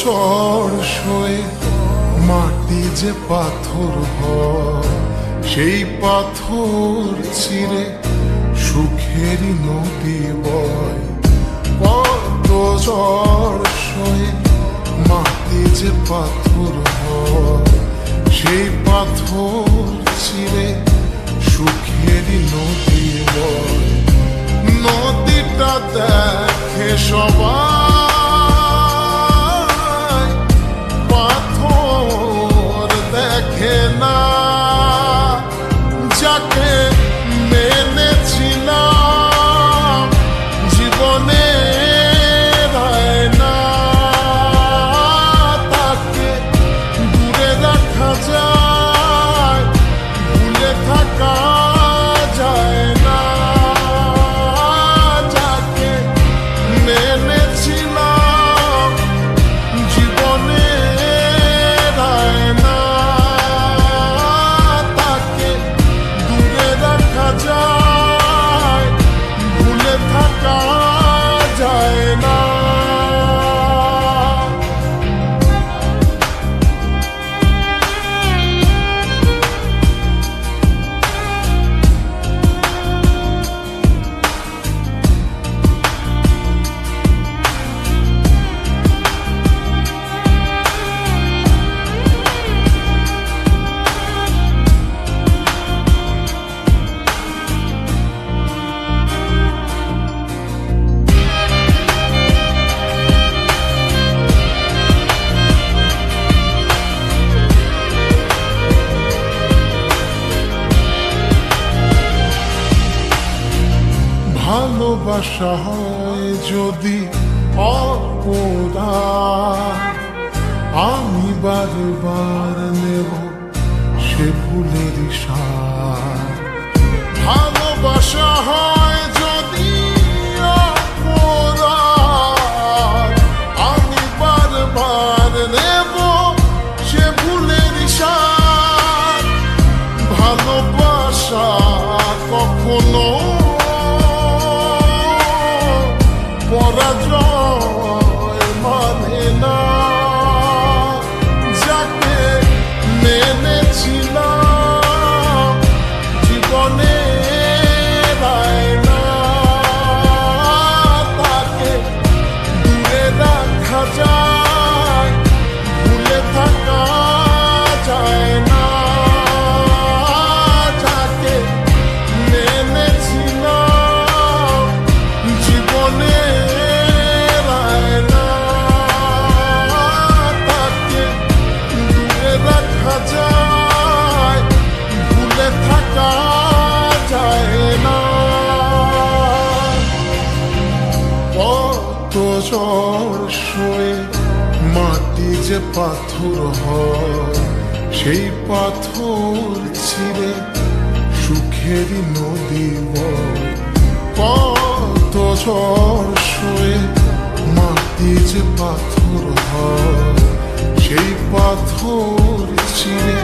ঝড় সয়ে মাটি যে পাথর হয়, সেই পাথর চিরে সুখেরই নদী বয়। কত ঝড় সয়ে মাটি যে পাথর হয়, সেই পাথর চিরে সুখেরই নদী বয়। নদীটা দেখে সবাই ভালোবাসা হয় যদি অপরা আমি বারবার নেব সে ফুলের সার। ভালোবাসা হয় পাথর হয়, সেই পাথর ছিঁড়ে সুখেরই নদী কত ঝড় সয়ে মাটি যে পাথর হয়, সেই পাথর ছিঁড়ে